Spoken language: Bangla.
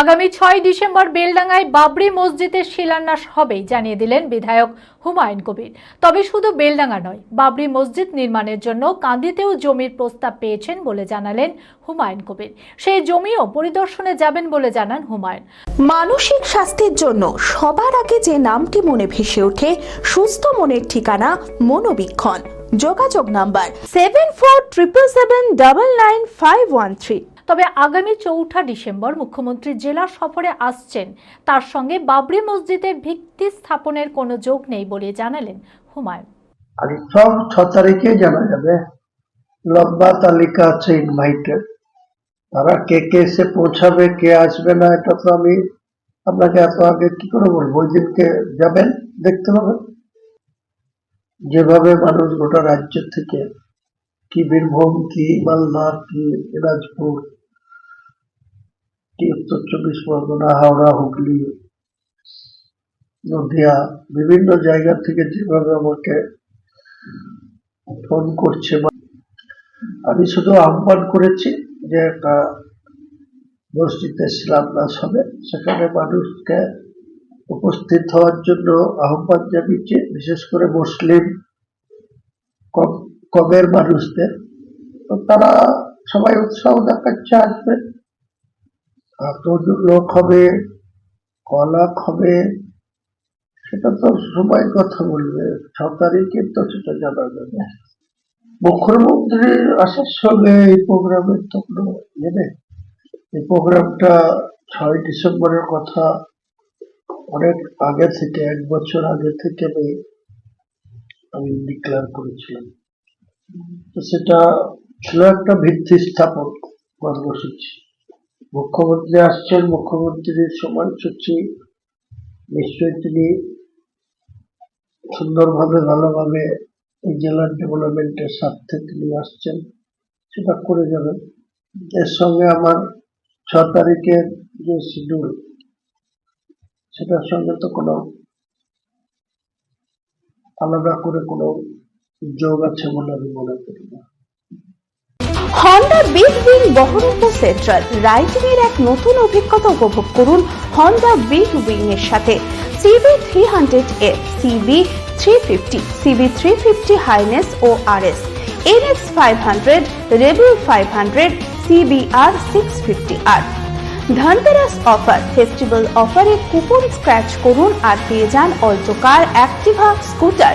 আগামী ছয় ডিসেম্বর বেলডাঙ্গায় বাবরি মসজিদের শিলান্যাস হবে জানিয়ে দিলেন বিধায়ক হুমায়ুন কবির। তবে শুধু বেলডাঙ্গা নয়, বাবরি মসজিদ নির্মাণের জন্য কান্দিতেও জমির প্রস্তাব পেয়েছেন বলে জানালেন হুমায়ুন কবির। সেই জমিও পরিদর্শনে যাবেন বলে জানান হুমায়ুন। মানসিক স্বাস্থ্যের জন্য সবার আগে যে নামটি মনে ভেসে ওঠে, সুস্থ মনের ঠিকানা মনোবীক্ষণ। যোগাযোগ number seven four triple seven double nine five one three. তবে আগামী চৌঠা ডিসেম্বর মুখ্যমন্ত্রী জেলা সফরে আসছেন। তার সঙ্গে বাবরি মসজিদের ভিত্তি স্থাপনের কোনো যোগ নেই বলে জানালেন হুমায়ুন। আর সব ছ তারিখে জানা যাবে। লম্বা তালিকা আছে ইনভাইটেড তারা কে কে এসে পৌঁছাবে, কে আসবে না, এটা তো আমি আপনাকে এত আগে কি করে বলব? ওই দিনকে যাবেন, দেখতে পাবেন। যেভাবে মানুষ গোটা রাজ্য থেকে কি বীরভূম, কি মালদা কি দিনাজপুর, কি উত্তর চব্বিশ পরগনা, হাওড়া, হুগলি, নদিয়া, বিভিন্ন জায়গা থেকে যেভাবে আমাকে ফোন করছে আমি শুধু আহ্বান করেছি যে একটা মসজিদে শিলান্যাস হবে। সেখানে মানুষকে উপস্থিত হওয়ার জন্য আহ্বান জানিয়েছি, বিশেষ করে মুসলিম কম- কমের মানুষদের, তো তারা সবাই উৎসাহ দেখাচ্ছে আসবে। প্রচুর লোক হবে, কলাক হবে, সেটা তো সবাই কথা বলবে। ছ তারিখে তো সেটা জানা যাবে। মুখ্যমন্ত্রীর আসার সঙ্গে এই প্রোগ্রামের তো কোনো ইয়ে নেই। এই প্রোগ্রামটা ছয় ডিসেম্বরের কথা। অনেক আগে থেকে, এক বছর আগে থেকে আমি আমি ডিক্লেয়ার করেছিলাম। তো সেটা ছিল একটা ভিত্তি স্থাপন কর্মসূচি। মুখ্যমন্ত্রী আসছেন, মুখ্যমন্ত্রীর সময়সূচি। নিশ্চয়ই তিনি সুন্দরভাবে, ভালোভাবে এই জেলার ডেভেলপমেন্টের স্বার্থে তিনি আসছেন, সেটা করে যাবেন। এর সঙ্গে আমার ছ তারিখের যে শিডিউল সেটার সঙ্গে তো কোনো আলাদা করে কোনো যোগ আছে বলে আমি মনে করি না। Honda Big Wing Baharampur central riding এর এক নতুন অভিজ্ঞতা উপভোগ করুন হন্ডা বিগ উইং এর সাথে CB three hundred F CB three fifty CB three fifty highness ও R S NX five hundred rebel five hundred CBR six fifty R Dhanteras offer festival অফারে কুপন স্ক্র্যাচ করুন আর পেয়ে যান Alto car Activa scooter